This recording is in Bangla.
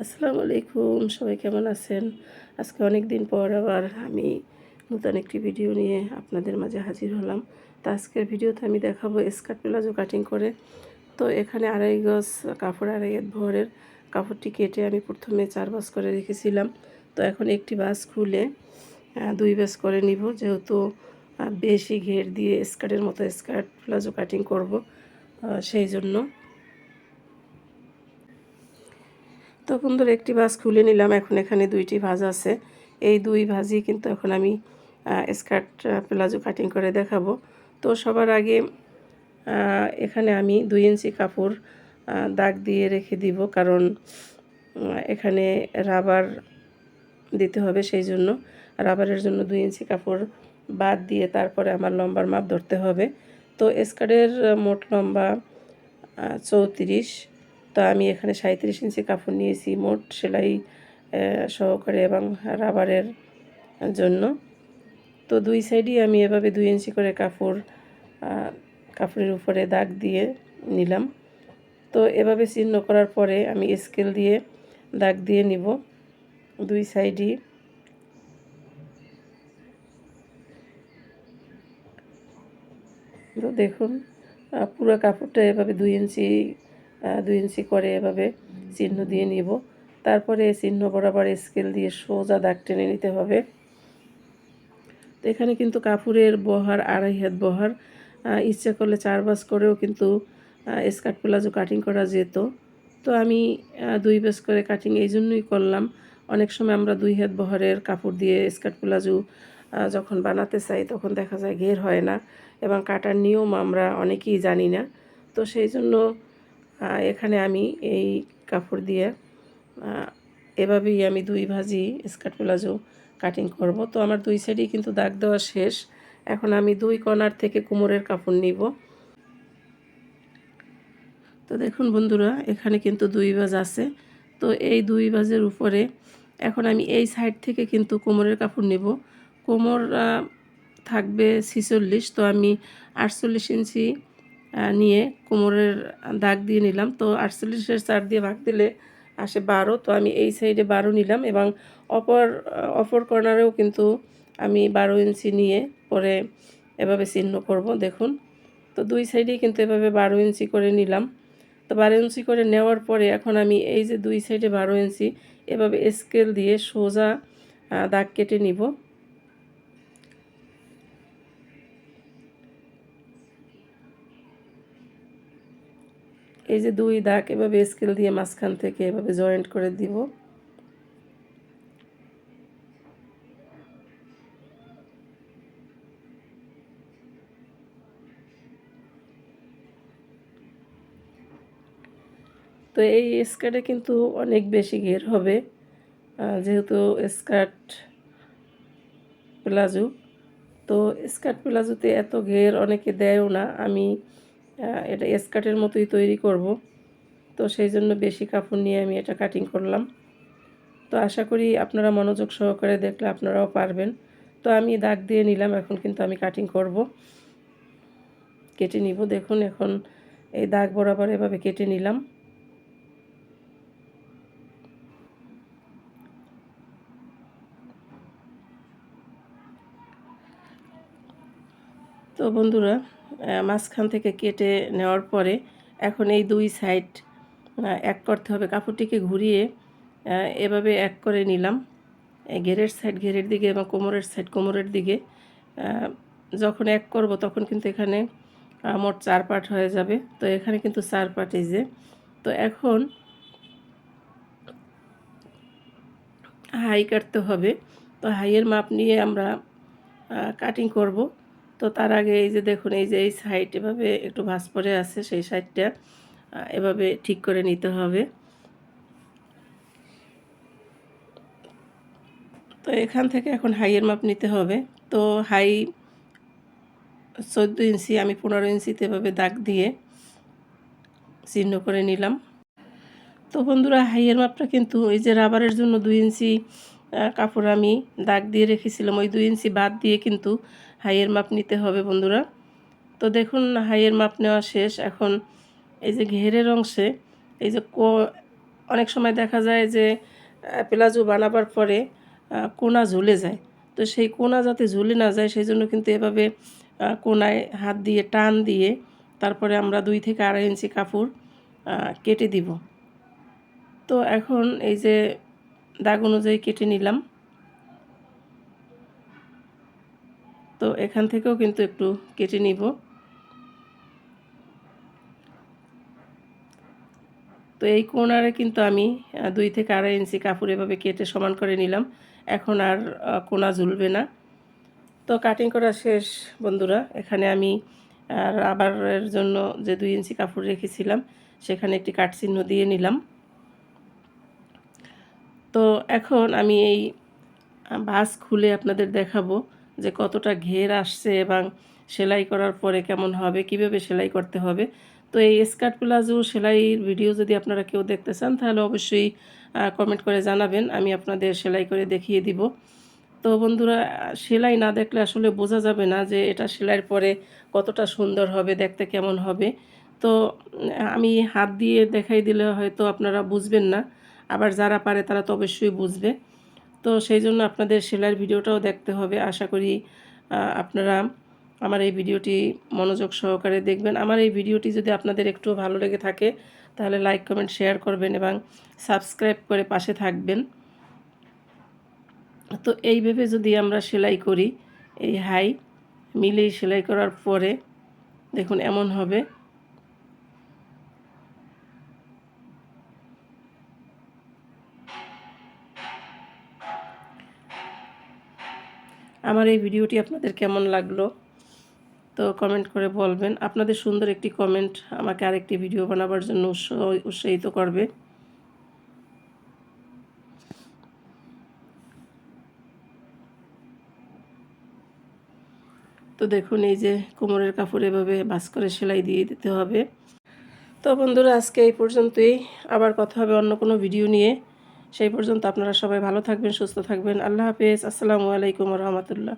আসসালামু আলাইকুম, সবাই কেমন আছেন? আজকে অনেক দিন পর আবার আমি নতুন একটি ভিডিও নিয়ে আপনাদের মাঝে হাজির হলাম। তো আজকের ভিডিওতে আমি দেখাবো স্কার্ট প্লাজো কাটিং করে। তো এখানে আড়াই গজ কাপড়, আড়াই ভরের কাপড়টি কেটে আমি প্রথমে চার বাস করে রেখেছিলাম। তো এখন একটি বাস খুলে দুই বাস করে নিব। যেহেতু বেশি ঘের দিয়ে স্কার্টের মতো স্কার্ট প্লাজো কাটিং করব সেই জন্য। তো বন্ধুরা, একটি ভাজ খুলে নিলাম। এখন এখানে দুইটি ভাজ আছে। এই দুই ভাজি কিন্তু এখন আমি স্কার্ট প্লাজো কাটিং করে দেখাবো। তো সবার আগে এখানে আমি দুই ইঞ্চি কাপড় দাগ দিয়ে রেখে দিব কারণ এখানে রাবার দিতে হবে সেই জন্য। রাবারের জন্য দুই ইঞ্চি কাপড় বাদ দিয়ে তারপরে আমার লম্বার মাপ ধরতে হবে। তো স্কার্টের মোট লম্বা চৌত্রিশ। তো আমি এখানে সাঁত্রিশ ইঞ্চি কাপড় নিয়েছি মোট সেলাই সহকারে এবং রাবারের জন্য। তো দুই সাইডই আমি এভাবে দুই ইঞ্চি করে কাপড় কাপড়ের উপরে দাগ দিয়ে নিলাম। তো এভাবে চিহ্ন করার পরে আমি স্কেল দিয়ে দাগ দিয়ে নিব দুই সাইডই। তো দেখুন পুরো কাপড়টা এভাবে দুই ইঞ্চি দুই ইঞ্চি করে এভাবে চিহ্ন দিয়ে নিব। তারপরে চিহ্ন বরাবর স্কেল দিয়ে সোজা দাগ টেনে নিতে হবে। তো এখানে কিন্তু কাপড়ের বহার, আড়াই হাত বহার ইচ্ছে করলে চার বাস করেও কিন্তু স্কার্ট প্লাজো কাটিং করা যেত। তো আমি দুই বাস করে কাটিং এই জন্যই করলাম। অনেক সময় আমরা দুই হাত বহরের কাপড় দিয়ে স্কার্ট প্লাজো যখন বানাতে চাই তখন দেখা যায় ঘের হয় না এবং কাটার নিয়ম আমরা অনেকেই জানি না। তো সেই জন্য এখানে আমি এই কাপড় দিয়ে এভাবেই আমি দুই ভাজি স্কার্ট প্লাজো কাটিং করব। তো আমার দুই সাইডেই কিন্তু দাগ দেওয়া শেষ। এখন আমি দুই কর্নার থেকে কোমরের কাপড় নিব। তো দেখুন বন্ধুরা, এখানে কিন্তু দুই ভাজ আছে। তো এই দুই ভাজের উপরে এখন আমি এই সাইড থেকে কিন্তু কোমরের কাপড় নেব। কোমর থাকবে ছিচল্লিশ, তো আমি আটচল্লিশ ইঞ্চি নিয়ে কোমরের দাগ দিয়ে নিলাম। তো আটচল্লিশের চার দিয়ে ভাগ দিলে আসে বারো। তো আমি এই সাইডে বারো নিলাম এবং অপর অপর কর্নারেও কিন্তু আমি বারো ইঞ্চি নিয়ে পরে এভাবে চিহ্ন করব, দেখুন। তো দুই সাইডেই কিন্তু এভাবে বারো ইঞ্চি করে নিলাম। তো বারো ইঞ্চি করে নেওয়ার পরে এখন আমি এই যে দুই সাইডে বারো ইঞ্চি এভাবে স্কেল দিয়ে সোজা দাগ কেটে নিব। এই যে দুই দাগ এভাবে স্কেল দিয়ে মাঝখান থেকে এভাবে জয়েন্ট করে দিব। তো এই স্কার্টে কিন্তু অনেক বেশি ঘের হবে যেহেতু স্কার্ট প্লাজো। তো স্কার্ট প্লাজোতে এত ঘের অনেকে দেয়ও না। আমি এটা স্কার্টের মতোই তৈরি করব। তো সেই জন্য বেশি কাপড় নিয়ে আমি এটা কাটিং করলাম। তো আশা করি আপনারা মনোযোগ সহকারে দেখলে আপনারাও পারবেন। তো আমি দাগ দিয়ে নিলাম, এখন কিন্তু আমি কাটিং করব। কেটে নিব, দেখুন এখন এই দাগ বরাবর এভাবে কেটে নিলাম। তো বন্ধুরা মাঝখান থেকে কেটে নেওয়ার পরে এখন এই দুই সাইড এক করতে হবে। কাপড়টিকে ঘুরিয়ে এভাবে এক করে নিলাম। ঘেরের সাইড ঘেরের দিকে এবং কোমরের সাইড কোমরের দিকে যখন এক করব তখন কিন্তু এখানে মোট চার পার্ট হয়ে যাবে। তো এখানে কিন্তু চার পার্ট এই যে। তো এখন হাই কাটতে হবে। তো হাইয়ের মাপ নিয়ে আমরা কাটিং করব। তো তার আগে এই যে দেখুন, এই যে এই সাইড এভাবে একটু ভাঁজ পড়ে আছে, সেই সাইডটা এভাবে ঠিক করে নিতে হবে। তো এখান থেকে এখন হাইয়ের মাপ নিতে হবে। তো হাই চোদ্দ ইঞ্চি, আমি পনেরো ইঞ্চিতে এভাবে দাগ দিয়ে চিহ্ন করে নিলাম। তো বন্ধুরা হাইয়ের মাপটা কিন্তু ওই যে রাবারের জন্য দুই ইঞ্চি কাপড় আমি দাগ দিয়ে রেখেছিলাম, ওই দুই ইঞ্চি বাদ দিয়ে কিন্তু হাইয়ের মাপ নিতে হবে বন্ধুরা। তো দেখুন, হাইয়ের মাপ নেওয়া শেষ। এখন এই যে ঘেরের অংশে, এই যে কো, অনেক সময় দেখা যায় যে প্লাজো বানাবার পরে কোনা ঝুলে যায়। তো সেই কোনা যাতে ঝুলে না যায়, সেই জন্য কিন্তু এভাবে কোনায় হাত দিয়ে টান দিয়ে তারপরে আমরা দুই থেকে আড়াই ইঞ্চি কাপড় কেটে দিব। তো এখন এই যে দাগ অনুযায়ী কেটে নিলাম। তো এখান থেকেও কিন্তু একটু কেটে নিব। তো এই কোনারে কিন্তু আমি দুই থেকে আড়াই ইঞ্চি কাপড় এভাবে কেটে সমান করে নিলাম। এখন আর কোনা ঝুলবে না। তো কাটিং করা শেষ, বন্ধুরা। এখানে আমি আর আবারের জন্য যে দুই ইঞ্চি কাপড় রেখেছিলাম, সেখানে একটি কাট চিহ্ন দিয়ে নিলাম। তো এখন আমি এই বাস খুলে আপনাদের দেখাবো যে কতটা ঘের আসছে এবং সেলাই করার পরে কেমন হবে, কীভাবে সেলাই করতে হবে। তো এই স্কার্ট প্লাজো সেলাইয়ের ভিডিও যদি আপনারা কেউ দেখতে চান, তাহলে অবশ্যই কমেন্ট করে জানাবেন, আমি আপনাদের সেলাই করে দেখিয়ে দিব। তো বন্ধুরা, সেলাই না দেখলে আসলে বোঝা যাবে না যে এটা সেলাইয়ের পরে কতটা সুন্দর হবে, দেখতে কেমন হবে। তো আমি হাত দিয়ে দেখাই দিলে হয়তো আপনারা বুঝবেন না। আবার যারা পারে তারা তো অবশ্যই বুঝবে। তো সেই জন্য আপনাদের সেলাইয়ের ভিডিওটাও দেখতে হবে। আশা করি আপনারা আমার এই ভিডিওটি মনোযোগ সহকারে দেখবেন। আমার এই ভিডিওটি যদি আপনাদের একটু ভালো লেগে থাকে, তাহলে লাইক, কমেন্ট, শেয়ার করবেন এবং সাবস্ক্রাইব করে পাশে থাকবেন। তো এইভাবে যদি আমরা সেলাই করি, এই হাই, মিলেই সেলাই করার পরে দেখুন এমন হবে। আমার এই ভিডিওটি আপনাদের কেমন লাগল? তো কমেন্ট করে বলবেন। আপনাদের সুন্দর একটি কমেন্ট আমাকে আরেকটি ভিডিও বানাবার জন্য উৎসাহ উৎসাহিত করবে। তো দেখুন, এই যে কোমরের কাপড় এভাবে বাস করে সেলাই দিয়ে দিতে হবে। তো বন্ধুরা, আজকে এই পর্যন্তই। আবার কথা হবে অন্য কোনো ভিডিও নিয়ে। সেই পর্যন্ত আপনারা সবাই ভালো থাকবেন সুস্থ থাকবেন। আল্লাহ হাফেজ। আসসালামু আলাইকুম রহমতুল্লাহ।